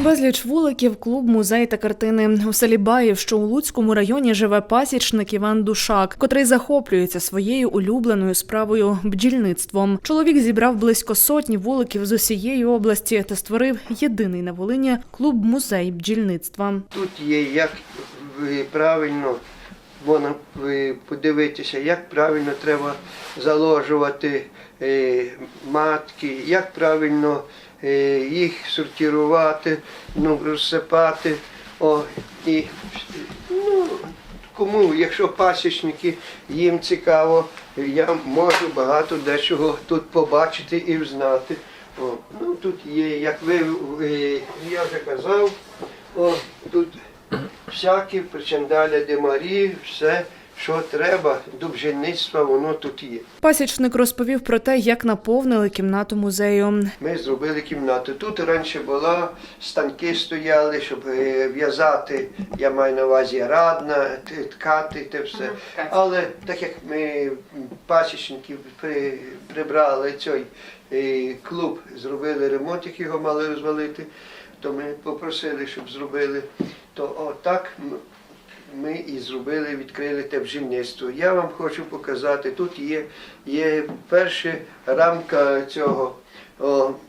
Безліч вуликів, клуб, музей та картини. У селі Баїв, що у Луцькому районі живе пасічник Іван Душак, котрий захоплюється своєю улюбленою справою бджільництвом. Чоловік зібрав близько сотні вуликів з усієї області та створив єдиний на Волині клуб музей бджільництва. Тут є як правильно можна подивитися, як правильно треба заложувати е, матки, як правильно їх сортувати, ну, розсипати. О, і, ну, кому, якщо пасічники, їм цікаво, я можу багато дечого тут побачити і взнати. О, ну, тут є, як ви, е, я вже казав, о, тут всякі причандаля демарі, все, що треба до бджільництва, воно тут є. Пасічник розповів про те, як наповнили кімнату музею. Ми зробили кімнату. Тут раніше була, станки стояли, щоб е, в'язати, я маю на увазі радна, ткати, те все. Але так як ми пасічників при, прибрали цей е, клуб, зробили ремонт, як його мали розвалити, то ми попросили, щоб зробили. То отак і зробили, відкрили те бджільництво. Я вам хочу показати, тут є, є перша рамка цього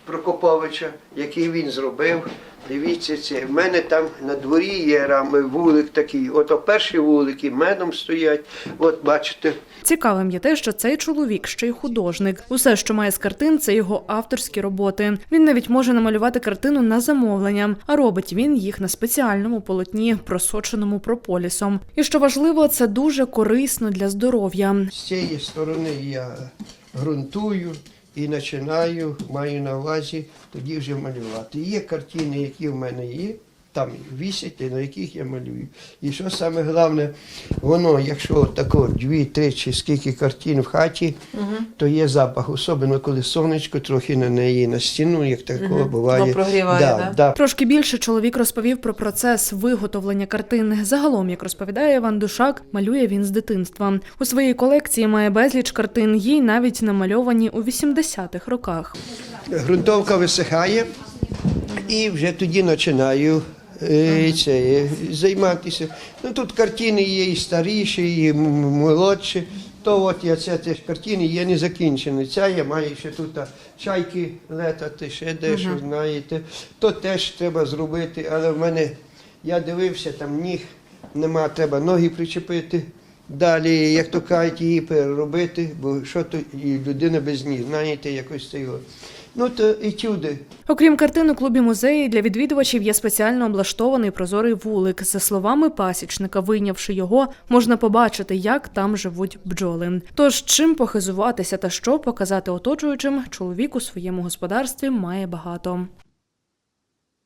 Прокоповича, який він зробив. Дивіться це. В мене там на дворі є рами, вулик такий. Ото перші вулики медом стоять. От бачите, Цікавим є те, що цей чоловік ще й художник. Усе, що має з картин, це його авторські роботи. Він навіть може намалювати картину на замовлення, а робить він їх на спеціальному полотні, просоченому прополісом. І що важливо, це дуже корисно для здоров'я. з цієї сторони я ґрунтую і починаю, маю на увазі тоді вже малювати. Є картини, які в мене є. Там вісять, на яких я малюю. І що саме головне, воно, якщо тако дві, три чи скільки картин в хаті, то є запах, особливо коли сонечко трохи на неї на стіну, як такого буває. Воно прогріває, да? да. Трошки більше чоловік розповів про процес виготовлення картин. Загалом, як розповідає Іван Душак, малює він з дитинства. У своїй колекції має безліч картин, їй навіть намальовані у 80-х роках. Грунтовка висихає, і вже тоді починаю це, е, займатися. Ну, тут картини є і старіші, і молодші. То от я це теж картини є не закінчені. Ця я маю ще тут чайки летати, ще дещо, знаєте. То теж треба зробити, але в мене я дивився, там ніг нема, треба ноги причепити. Далі, як то кажуть, її переробити, бо що то і людина без ніг, знаєте, якось це його. Ну то етюди. Окрім картин у клубі музеї, для відвідувачів є спеціально облаштований прозорий вулик. За словами пасічника, вийнявши його, можна побачити, як там живуть бджоли. Тож чим похизуватися та що показати оточуючим, чоловік у своєму господарстві має багато.